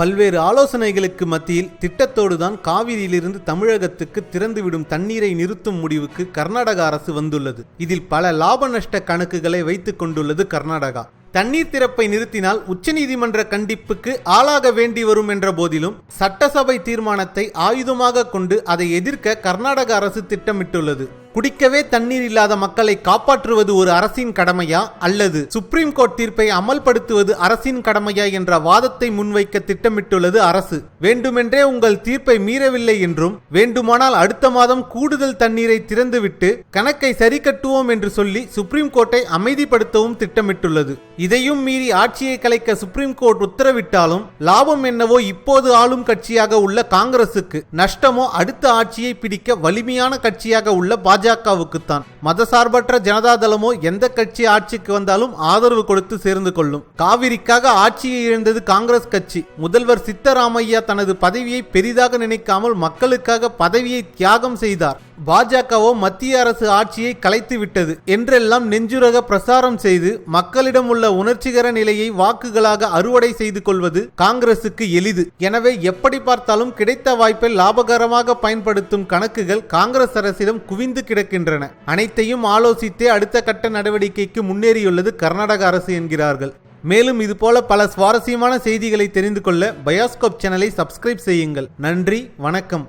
பல்வேறு ஆலோசனைகளுக்கு மத்தியில் திட்டத்தோடுதான் காவிரியிலிருந்து தமிழகத்துக்கு திறந்துவிடும் தண்ணீரை நிறுத்தும் முடிவுக்கு கர்நாடக அரசு வந்துள்ளது. இதில் பல லாப நஷ்ட கணக்குகளை வைத்துக் கொண்டுள்ளது கர்நாடகா. தண்ணீர் திறப்பை நிறுத்தினால் உச்சநீதிமன்ற கண்டிப்புக்கு ஆளாக வேண்டி வரும் என்ற போதிலும் சட்டசபை தீர்மானத்தை ஆயுதமாக கொண்டு அதை எதிர்க்க கர்நாடக அரசு திட்டமிட்டுள்ளது. குடிக்கவே தண்ணீர் இல்லாத மக்களை காப்பாற்றுவது ஒரு அரசின் கடமையா? அல்லது சுப்ரீம் கோர்ட் தீர்ப்பை அமல்படுத்துவது அரசின் கடமையா என்ற வாதத்தை முன்வைக்க திட்டமிட்டுள்ளது அரசு? வேண்டுமென்றே உங்கள் தீர்ப்பை மீறவில்லை என்றும் வேண்டுமானால் அடுத்த மாதம் கூடுதல் தண்ணீரை திறந்துவிட்டு கணக்கை சரி கட்டுவோம் என்று சொல்லி சுப்ரீம் கோர்ட்டை அமைதிப்படுத்தவும் திட்டமிட்டுள்ளது. இதையும் மீறி ஆட்சியை கலைக்க சுப்ரீம் கோர்ட் உத்தரவிட்டாலும் லாபம் என்னவோ இப்போது ஆளும் கட்சியாக உள்ள காங்கிரசுக்கு நஷ்டமோ அடுத்த ஆட்சியை பிடிக்க வலிமையான கட்சியாக உள்ள பாஜகவுக்குத்தான். மதசார்பற்ற ஜனதாதளமோ எந்த கட்சி ஆட்சிக்கு வந்தாலும் ஆதரவு கொடுத்து சேர்ந்து கொள்ளும். காவிரிக்காக ஆட்சியை இழந்தது காங்கிரஸ் கட்சி. முதல்வர் சித்தராமையா தனது பதவியை பெரிதாக நினைக்காமல் மக்களுக்காக பதவியை தியாகம் செய்தார். பாஜகவோ மத்திய அரசு ஆட்சியை கலைத்து விட்டது என்றெல்லாம் நெஞ்சுரக பிரசாரம் செய்து மக்களிடம் உள்ள உணர்ச்சிகர நிலையை வாக்குகளாக அறுவடை செய்து கொள்வது காங்கிரசுக்கு எளிது. எனவே எப்படி பார்த்தாலும் கிடைத்த வாய்ப்பை லாபகரமாக பயன்படுத்தும் கணக்குகள் காங்கிரஸ் அரசிடம் குவிந்து கிடக்கின்றன. அனைத்தையும் ஆலோசித்தே அடுத்த கட்ட நடவடிக்கைக்கு முன்னேறியுள்ளது கர்நாடக அரசு என்கிறார்கள். மேலும் இதுபோல பல சுவாரஸ்யமான செய்திகளை தெரிந்து கொள்ள பயாஸ்கோப் சேனலை சப்ஸ்கிரைப் செய்யுங்கள். நன்றி வணக்கம்.